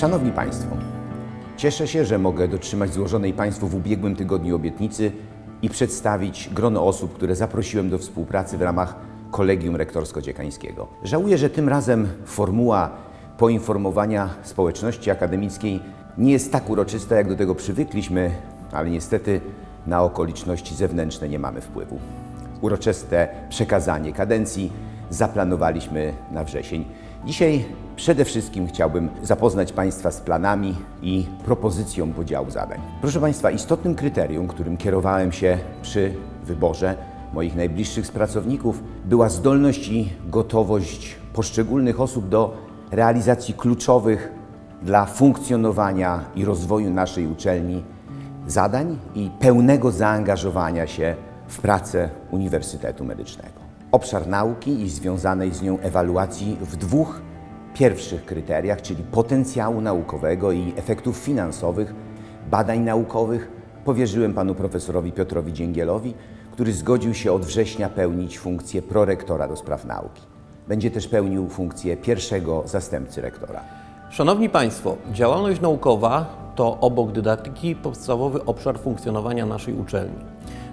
Szanowni Państwo, cieszę się, że mogę dotrzymać złożonej Państwu w ubiegłym tygodniu obietnicy i przedstawić grono osób, które zaprosiłem do współpracy w ramach Kolegium Rektorsko-Dziekańskiego. Żałuję, że tym razem formuła poinformowania społeczności akademickiej nie jest tak uroczysta, jak do tego przywykliśmy, ale niestety na okoliczności zewnętrzne nie mamy wpływu. Uroczyste przekazanie kadencji zaplanowaliśmy na wrzesień. Dzisiaj przede wszystkim chciałbym zapoznać Państwa z planami i propozycją podziału zadań. Proszę Państwa, istotnym kryterium, którym kierowałem się przy wyborze moich najbliższych pracowników, była zdolność i gotowość poszczególnych osób do realizacji kluczowych dla funkcjonowania i rozwoju naszej uczelni zadań i pełnego zaangażowania się w pracę Uniwersytetu Medycznego. Obszar nauki i związanej z nią ewaluacji w dwóch pierwszych kryteriach, czyli potencjału naukowego i efektów finansowych badań naukowych, powierzyłem panu profesorowi Piotrowi Dzięgielowi, który zgodził się od września pełnić funkcję prorektora do spraw nauki. Będzie też pełnił funkcję pierwszego zastępcy rektora. Szanowni Państwo, działalność naukowa to obok dydaktyki podstawowy obszar funkcjonowania naszej uczelni.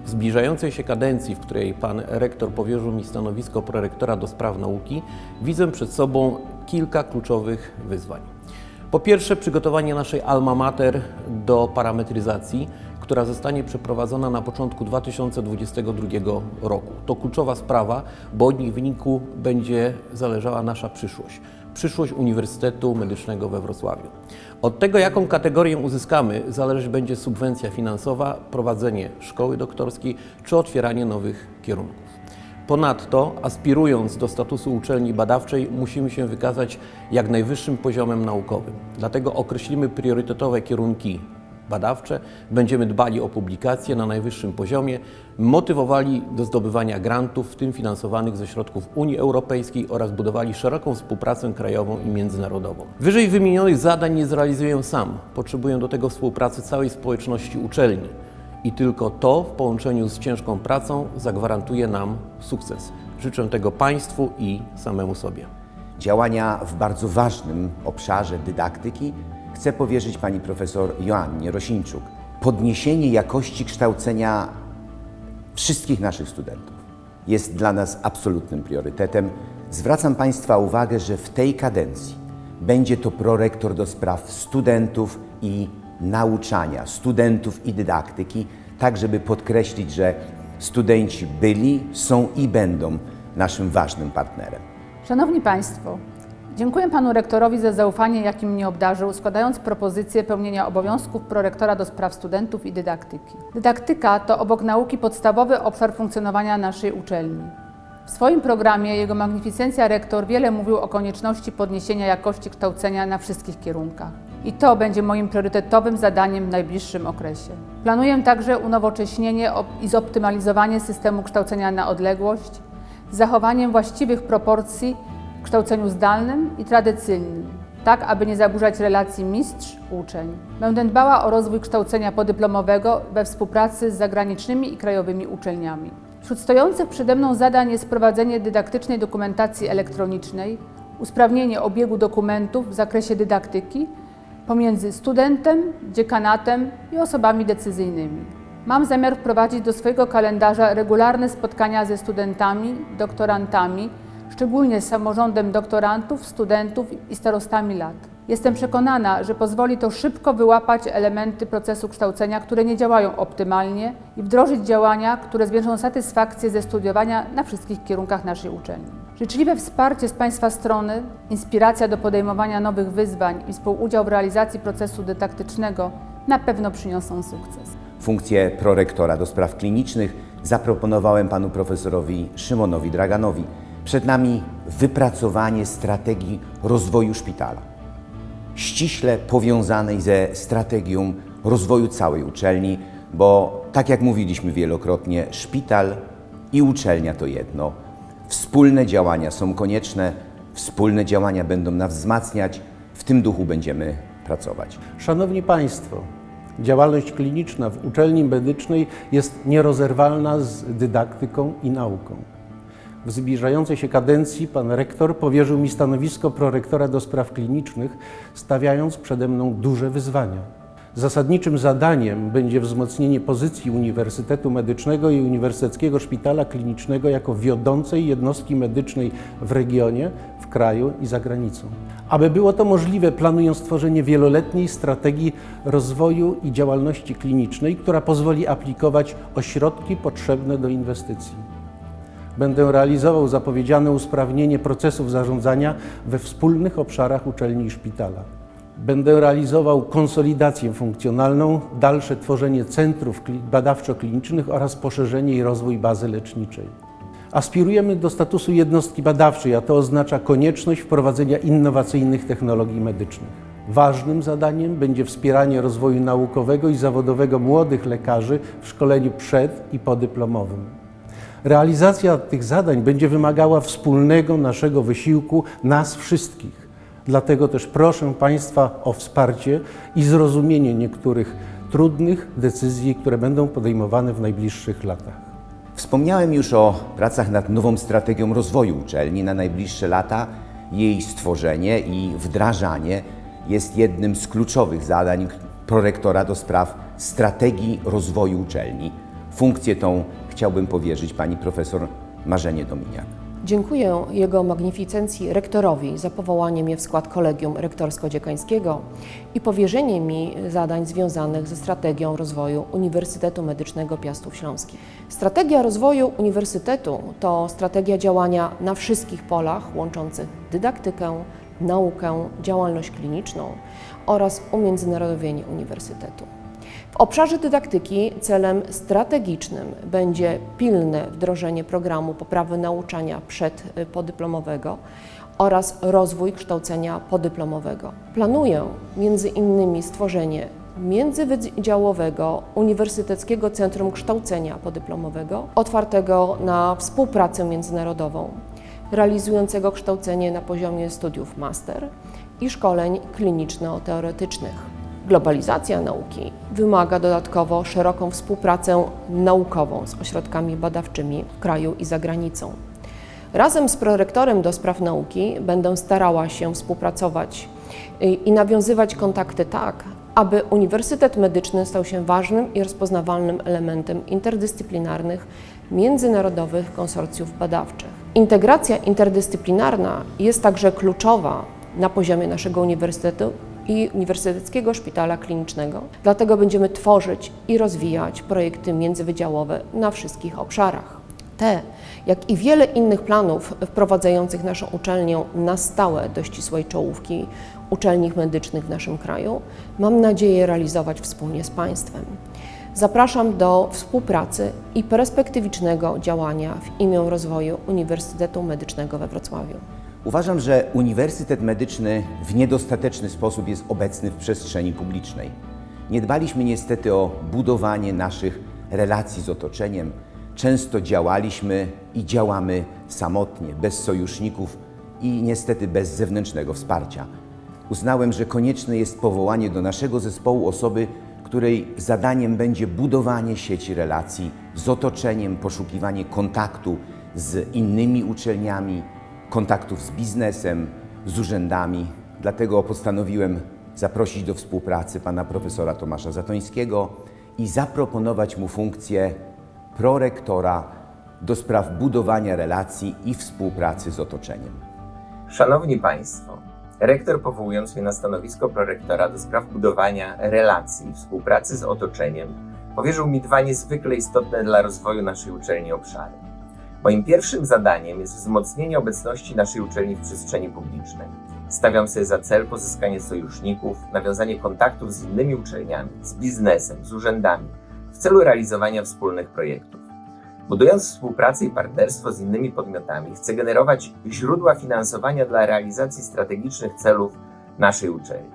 Zbliżającej się kadencji, w której Pan Rektor powierzył mi stanowisko prorektora do spraw nauki, widzę przed sobą kilka kluczowych wyzwań. Po pierwsze, przygotowanie naszej alma mater do parametryzacji, która zostanie przeprowadzona na początku 2022 roku. To kluczowa sprawa, bo od niej wyniku będzie zależała nasza przyszłość. Przyszłość Uniwersytetu Medycznego we Wrocławiu. Od tego, jaką kategorię uzyskamy, zależy będzie subwencja finansowa, prowadzenie szkoły doktorskiej czy otwieranie nowych kierunków. Ponadto, aspirując do statusu uczelni badawczej, musimy się wykazać jak najwyższym poziomem naukowym. Dlatego określimy priorytetowe kierunki badawcze, będziemy dbali o publikacje na najwyższym poziomie, motywowali do zdobywania grantów, w tym finansowanych ze środków Unii Europejskiej oraz budowali szeroką współpracę krajową i międzynarodową. Wyżej wymienionych zadań nie zrealizuję sam, potrzebuję do tego współpracy całej społeczności uczelni. I tylko to w połączeniu z ciężką pracą zagwarantuje nam sukces. Życzę tego Państwu i samemu sobie. Działania w bardzo ważnym obszarze dydaktyki chcę powierzyć pani profesor Joannie Rosińczuk. Podniesienie jakości kształcenia wszystkich naszych studentów jest dla nas absolutnym priorytetem. Zwracam Państwa uwagę, że w tej kadencji będzie to prorektor do spraw studentów i nauczania, studentów i dydaktyki, tak żeby podkreślić, że studenci byli, są i będą naszym ważnym partnerem. Szanowni Państwo, dziękuję Panu Rektorowi za zaufanie, jakim mnie obdarzył, składając propozycję pełnienia obowiązków prorektora do spraw studentów i dydaktyki. Dydaktyka to obok nauki podstawowy obszar funkcjonowania naszej uczelni. W swoim programie jego magnificencja rektor wiele mówił o konieczności podniesienia jakości kształcenia na wszystkich kierunkach. I to będzie moim priorytetowym zadaniem w najbliższym okresie. Planuję także unowocześnienie i zoptymalizowanie systemu kształcenia na odległość, z zachowaniem właściwych proporcji kształceniu zdalnym i tradycyjnym, tak aby nie zaburzać relacji mistrz-uczeń. Będę dbała o rozwój kształcenia podyplomowego we współpracy z zagranicznymi i krajowymi uczelniami. Wśród stojących przede mną zadań jest prowadzenie dydaktycznej dokumentacji elektronicznej, usprawnienie obiegu dokumentów w zakresie dydaktyki pomiędzy studentem, dziekanatem i osobami decyzyjnymi. Mam zamiar wprowadzić do swojego kalendarza regularne spotkania ze studentami, doktorantami, szczególnie z samorządem doktorantów, studentów i starostami lat. Jestem przekonana, że pozwoli to szybko wyłapać elementy procesu kształcenia, które nie działają optymalnie i wdrożyć działania, które zwiększą satysfakcję ze studiowania na wszystkich kierunkach naszej uczelni. Życzliwe wsparcie z Państwa strony, inspiracja do podejmowania nowych wyzwań i współudział w realizacji procesu dydaktycznego na pewno przyniosą sukces. Funkcję prorektora do spraw klinicznych zaproponowałem panu profesorowi Szymonowi Draganowi. Przed nami wypracowanie strategii rozwoju szpitala, ściśle powiązanej ze strategią rozwoju całej uczelni, bo tak jak mówiliśmy wielokrotnie, szpital i uczelnia to jedno. Wspólne działania są konieczne, wspólne działania będą nas wzmacniać, w tym duchu będziemy pracować. Szanowni Państwo, działalność kliniczna w uczelni medycznej jest nierozerwalna z dydaktyką i nauką. W zbliżającej się kadencji pan rektor powierzył mi stanowisko prorektora do spraw klinicznych, stawiając przede mną duże wyzwania. Zasadniczym zadaniem będzie wzmocnienie pozycji Uniwersytetu Medycznego i Uniwersyteckiego Szpitala Klinicznego jako wiodącej jednostki medycznej w regionie, w kraju i za granicą. Aby było to możliwe, planuję stworzenie wieloletniej strategii rozwoju i działalności klinicznej, która pozwoli aplikować ośrodki potrzebne do inwestycji. Będę realizował zapowiedziane usprawnienie procesów zarządzania we wspólnych obszarach uczelni i szpitala. Będę realizował konsolidację funkcjonalną, dalsze tworzenie centrów kli- badawczo-klinicznych oraz poszerzenie i rozwój bazy leczniczej. Aspirujemy do statusu jednostki badawczej, a to oznacza konieczność wprowadzenia innowacyjnych technologii medycznych. Ważnym zadaniem będzie wspieranie rozwoju naukowego i zawodowego młodych lekarzy w szkoleniu przed i podyplomowym. Realizacja tych zadań będzie wymagała wspólnego naszego wysiłku, nas wszystkich. Dlatego też proszę Państwa o wsparcie i zrozumienie niektórych trudnych decyzji, które będą podejmowane w najbliższych latach. Wspomniałem już o pracach nad nową strategią rozwoju uczelni na najbliższe lata. Jej stworzenie i wdrażanie jest jednym z kluczowych zadań prorektora do spraw strategii rozwoju uczelni. Funkcję tą chciałbym powierzyć pani profesor Marzenie Dominiak. Dziękuję Jego Magnificencji Rektorowi za powołanie mnie w skład Kolegium Rektorsko-Dziekańskiego i powierzenie mi zadań związanych ze strategią rozwoju Uniwersytetu Medycznego Piastów Śląskich. Strategia rozwoju Uniwersytetu to strategia działania na wszystkich polach łączących dydaktykę, naukę, działalność kliniczną oraz umiędzynarodowienie Uniwersytetu. W obszarze dydaktyki celem strategicznym będzie pilne wdrożenie programu poprawy nauczania przedpodyplomowego oraz rozwój kształcenia podyplomowego. Planuję między innymi stworzenie międzywydziałowego Uniwersyteckiego Centrum Kształcenia Podyplomowego, otwartego na współpracę międzynarodową, realizującego kształcenie na poziomie studiów master i szkoleń kliniczno-teoretycznych. Globalizacja nauki wymaga dodatkowo szeroką współpracę naukową z ośrodkami badawczymi w kraju i za granicą. Razem z prorektorem do spraw nauki będę starała się współpracować i- i nawiązywać kontakty tak, aby Uniwersytet Medyczny stał się ważnym i rozpoznawalnym elementem interdyscyplinarnych międzynarodowych konsorcjów badawczych. Integracja interdyscyplinarna jest także kluczowa na poziomie naszego uniwersytetu i Uniwersyteckiego Szpitala Klinicznego. Dlatego będziemy tworzyć i rozwijać projekty międzywydziałowe na wszystkich obszarach. Te, jak i wiele innych planów wprowadzających naszą uczelnię na stałe do ścisłej czołówki uczelni medycznych w naszym kraju, mam nadzieję realizować wspólnie z Państwem. Zapraszam do współpracy i perspektywicznego działania w imię rozwoju Uniwersytetu Medycznego we Wrocławiu. Uważam, że Uniwersytet Medyczny w niedostateczny sposób jest obecny w przestrzeni publicznej. Nie dbaliśmy niestety o budowanie naszych relacji z otoczeniem. Często działaliśmy i działamy samotnie, bez sojuszników i niestety bez zewnętrznego wsparcia. Uznałem, że konieczne jest powołanie do naszego zespołu osoby, której zadaniem będzie budowanie sieci relacji z otoczeniem, poszukiwanie kontaktu z innymi uczelniami, kontaktów z biznesem, z urzędami. Dlatego postanowiłem zaprosić do współpracy pana profesora Tomasza Zatońskiego i zaproponować mu funkcję prorektora do spraw budowania relacji i współpracy z otoczeniem. Szanowni Państwo, rektor powołując mnie na stanowisko prorektora do spraw budowania relacji i współpracy z otoczeniem, powierzył mi dwa niezwykle istotne dla rozwoju naszej uczelni obszary. Moim pierwszym zadaniem jest wzmocnienie obecności naszej uczelni w przestrzeni publicznej. Stawiam sobie za cel pozyskanie sojuszników, nawiązanie kontaktów z innymi uczelniami, z biznesem, z urzędami w celu realizowania wspólnych projektów. Budując współpracę i partnerstwo z innymi podmiotami, chcę generować źródła finansowania dla realizacji strategicznych celów naszej uczelni.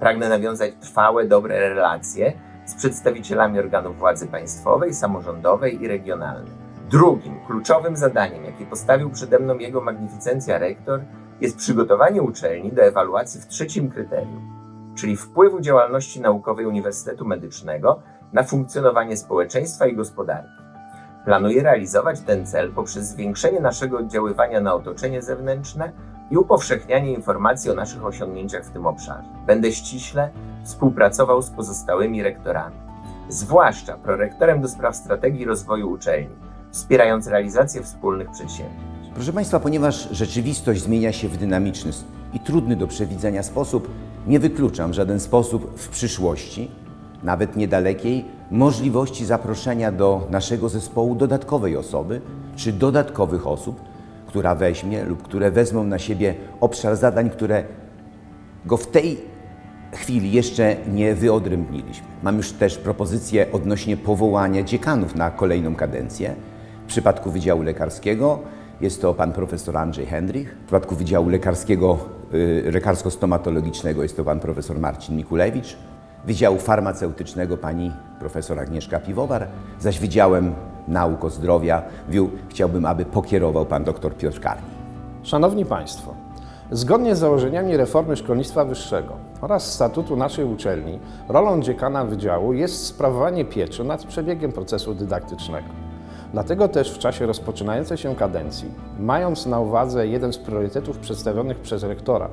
Pragnę nawiązać trwałe, dobre relacje z przedstawicielami organów władzy państwowej, samorządowej i regionalnej. Drugim kluczowym zadaniem, jakie postawił przede mną jego magnificencja rektor, jest przygotowanie uczelni do ewaluacji w trzecim kryterium, czyli wpływu działalności naukowej Uniwersytetu Medycznego na funkcjonowanie społeczeństwa i gospodarki. Planuję realizować ten cel poprzez zwiększenie naszego oddziaływania na otoczenie zewnętrzne i upowszechnianie informacji o naszych osiągnięciach w tym obszarze. Będę ściśle współpracował z pozostałymi rektorami, zwłaszcza prorektorem do spraw strategii rozwoju uczelni, wspierając realizację wspólnych przedsięwzięć. Proszę Państwa, ponieważ rzeczywistość zmienia się w dynamiczny i trudny do przewidzenia sposób, nie wykluczam w żaden sposób w przyszłości, nawet niedalekiej, możliwości zaproszenia do naszego zespołu dodatkowej osoby czy dodatkowych osób, która weźmie lub które wezmą na siebie obszar zadań, które go w tej chwili jeszcze nie wyodrębniliśmy. Mam już też propozycję odnośnie powołania dziekanów na kolejną kadencję. W przypadku Wydziału Lekarskiego jest to pan profesor Andrzej Hendrich. W przypadku Wydziału Lekarskiego, y, Lekarsko-Stomatologicznego jest to pan profesor Marcin Mikulewicz. Wydziału Farmaceutycznego pani profesor Agnieszka Piwowar, zaś Wydziałem Nauk o Zdrowia chciałbym, aby pokierował pan dr Piotr Karni. Szanowni Państwo, zgodnie z założeniami reformy szkolnictwa wyższego oraz statutu naszej uczelni, rolą dziekana wydziału jest sprawowanie pieczy nad przebiegiem procesu dydaktycznego. Dlatego też w czasie rozpoczynającej się kadencji, mając na uwadze jeden z priorytetów przedstawionych przez rektora,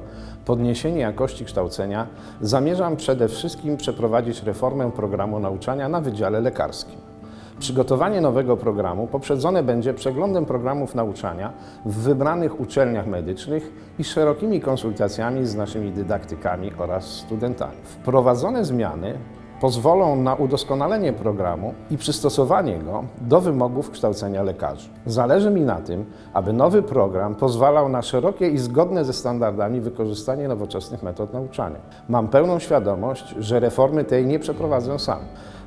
podniesienie jakości kształcenia, zamierzam przede wszystkim przeprowadzić reformę programu nauczania na Wydziale Lekarskim. Przygotowanie nowego programu poprzedzone będzie przeglądem programów nauczania w wybranych uczelniach medycznych i szerokimi konsultacjami z naszymi dydaktykami oraz studentami. Wprowadzone zmiany pozwolą na udoskonalenie programu i przystosowanie go do wymogów kształcenia lekarzy. Zależy mi na tym, aby nowy program pozwalał na szerokie i zgodne ze standardami wykorzystanie nowoczesnych metod nauczania. Mam pełną świadomość, że reformy tej nie przeprowadzę sam.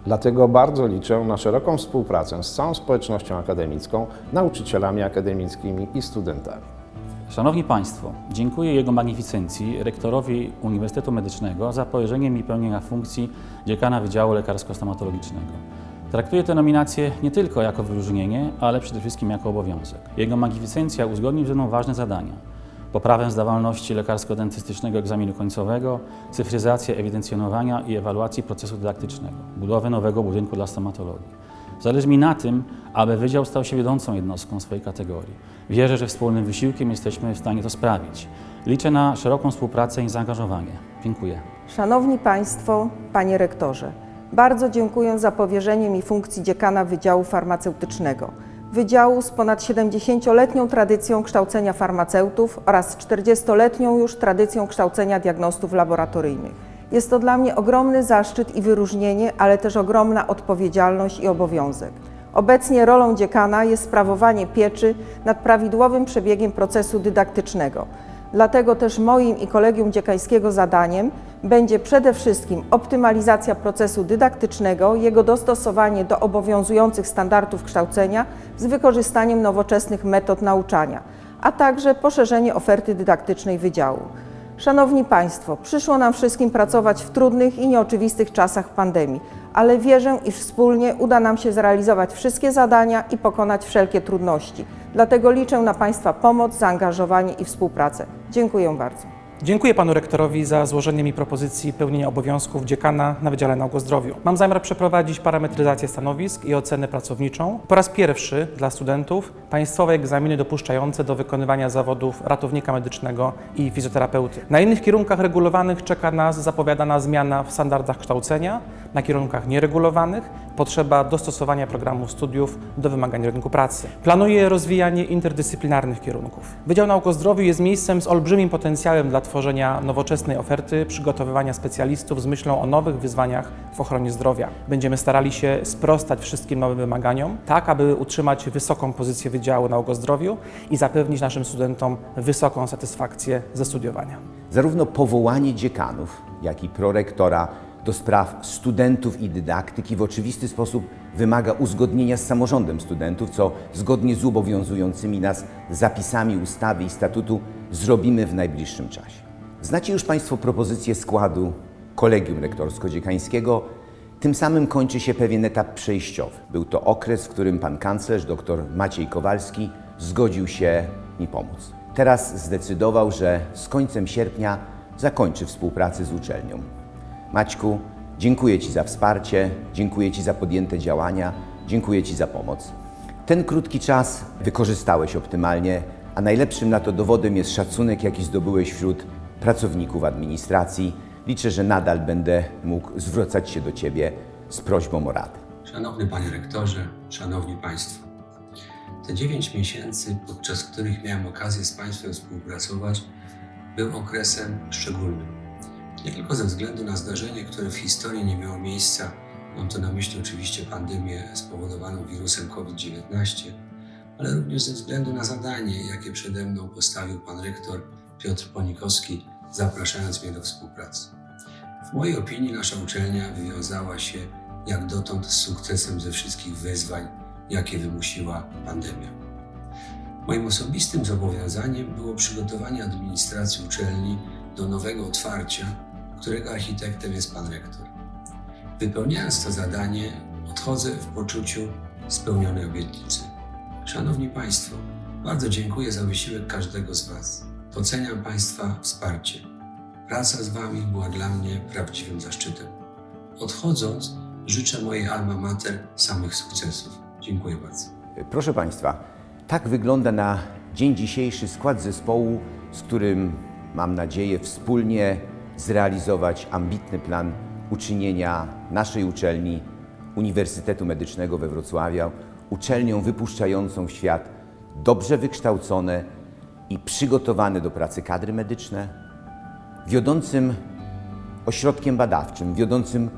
Dlatego bardzo liczę na szeroką współpracę z całą społecznością akademicką, nauczycielami akademickimi i studentami. Szanowni Państwo, dziękuję Jego Magnificencji, rektorowi Uniwersytetu Medycznego za powierzenie mi pełnienia funkcji dziekana Wydziału Lekarsko-Stomatologicznego. Traktuję tę nominację nie tylko jako wyróżnienie, ale przede wszystkim jako obowiązek. Jego Magnificencja uzgodnił ze mną ważne zadania. Poprawę zdawalności lekarsko-dentystycznego egzaminu końcowego, cyfryzację ewidencjonowania i ewaluacji procesu dydaktycznego, budowę nowego budynku dla stomatologii. Zależy mi na tym, aby Wydział stał się wiodącą jednostką swojej kategorii. Wierzę, że wspólnym wysiłkiem jesteśmy w stanie to sprawić. Liczę na szeroką współpracę i zaangażowanie. Dziękuję. Szanowni Państwo, Panie Rektorze, bardzo dziękuję za powierzenie mi funkcji dziekana Wydziału Farmaceutycznego. Wydziału z ponad 70-letnią tradycją kształcenia farmaceutów oraz 40-letnią już tradycją kształcenia diagnostów laboratoryjnych. Jest to dla mnie ogromny zaszczyt i wyróżnienie, ale też ogromna odpowiedzialność i obowiązek. Obecnie rolą dziekana jest sprawowanie pieczy nad prawidłowym przebiegiem procesu dydaktycznego. Dlatego też moim i kolegium dziekańskiego zadaniem będzie przede wszystkim optymalizacja procesu dydaktycznego, jego dostosowanie do obowiązujących standardów kształcenia z wykorzystaniem nowoczesnych metod nauczania, a także poszerzenie oferty dydaktycznej wydziału. Szanowni Państwo, przyszło nam wszystkim pracować w trudnych i nieoczywistych czasach pandemii, ale wierzę, iż wspólnie uda nam się zrealizować wszystkie zadania i pokonać wszelkie trudności. Dlatego liczę na Państwa pomoc, zaangażowanie i współpracę. Dziękuję bardzo. Dziękuję panu rektorowi za złożenie mi propozycji pełnienia obowiązków dziekana na Wydziale Nauk o Zdrowiu. Mam zamiar przeprowadzić parametryzację stanowisk i ocenę pracowniczą. Po raz pierwszy dla studentów państwowe egzaminy dopuszczające do wykonywania zawodów ratownika medycznego i fizjoterapeuty. Na innych kierunkach regulowanych czeka nas zapowiadana zmiana w standardach kształcenia, na kierunkach nieregulowanych potrzeba dostosowania programów studiów do wymagań rynku pracy. Planuję rozwijanie interdyscyplinarnych kierunków. Wydział Nauk o Zdrowiu jest miejscem z olbrzymim potencjałem dla tworzenia nowoczesnej oferty, przygotowywania specjalistów z myślą o nowych wyzwaniach w ochronie zdrowia. Będziemy starali się sprostać wszystkim nowym wymaganiom, tak aby utrzymać wysoką pozycję Wydziału Nauk o Zdrowiu i zapewnić naszym studentom wysoką satysfakcję ze studiowania. Zarówno powołanie dziekanów, jak i prorektora do spraw studentów i dydaktyki w oczywisty sposób wymaga uzgodnienia z samorządem studentów, co zgodnie z obowiązującymi nas zapisami ustawy i statutu zrobimy w najbliższym czasie. Znacie już Państwo propozycję składu kolegium rektorsko-dziekańskiego. Tym samym kończy się pewien etap przejściowy. Był to okres, w którym pan kanclerz dr Maciej Kowalski zgodził się mi pomóc. Teraz zdecydował, że z końcem sierpnia zakończy współpracę z uczelnią. Maćku, dziękuję Ci za wsparcie, dziękuję Ci za podjęte działania, dziękuję Ci za pomoc. Ten krótki czas wykorzystałeś optymalnie, a najlepszym na to dowodem jest szacunek, jaki zdobyłeś wśród pracowników administracji. Liczę, że nadal będę mógł zwracać się do Ciebie z prośbą o radę. Szanowny Panie Rektorze, Szanowni Państwo, te 9 miesięcy, podczas których miałem okazję z Państwem współpracować, był okresem szczególnym. Nie tylko ze względu na zdarzenie, które w historii nie miało miejsca, mam tu na myśli oczywiście pandemię spowodowaną wirusem COVID-19, ale również ze względu na zadanie, jakie przede mną postawił Pan Rektor Piotr Ponikowski, zapraszając mnie do współpracy. W mojej opinii nasza uczelnia wywiązała się jak dotąd z sukcesem ze wszystkich wyzwań, jakie wymusiła pandemia. Moim osobistym zobowiązaniem było przygotowanie administracji uczelni do nowego otwarcia, którego architektem jest pan rektor. Wypełniając to zadanie, odchodzę w poczuciu spełnionej obietnicy. Szanowni Państwo, bardzo dziękuję za wysiłek każdego z Was. Doceniam Państwa wsparcie. Praca z Wami była dla mnie prawdziwym zaszczytem. Odchodząc, życzę mojej alma mater samych sukcesów. Dziękuję bardzo. Proszę Państwa, tak wygląda na dzień dzisiejszy skład zespołu, z którym mam nadzieję wspólnie zrealizować ambitny plan uczynienia naszej uczelni Uniwersytetu Medycznego we Wrocławiu uczelnią wypuszczającą w świat dobrze wykształcone i przygotowane do pracy kadry medyczne, wiodącym ośrodkiem badawczym, wiodącym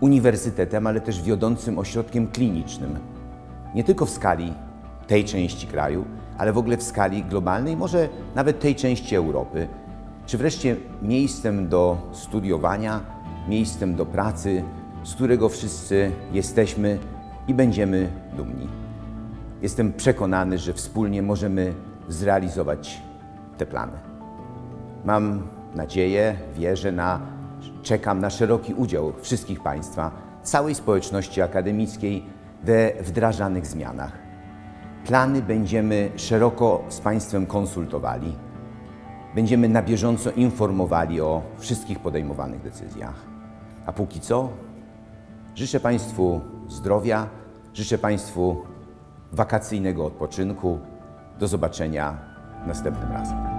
uniwersytetem, ale też wiodącym ośrodkiem klinicznym. Nie tylko w skali tej części kraju, ale w ogóle w skali globalnej, może nawet tej części Europy, czy wreszcie miejscem do studiowania, miejscem do pracy, z którego wszyscy jesteśmy i będziemy dumni. Jestem przekonany, że wspólnie możemy zrealizować te plany. Mam nadzieję, wierzę na, czekam na szeroki udział wszystkich Państwa, całej społeczności akademickiej we wdrażanych zmianach. Plany będziemy szeroko z Państwem konsultowali. Będziemy na bieżąco informowali o wszystkich podejmowanych decyzjach. A póki co życzę Państwu zdrowia, życzę Państwu wakacyjnego odpoczynku. Do zobaczenia następnym razem.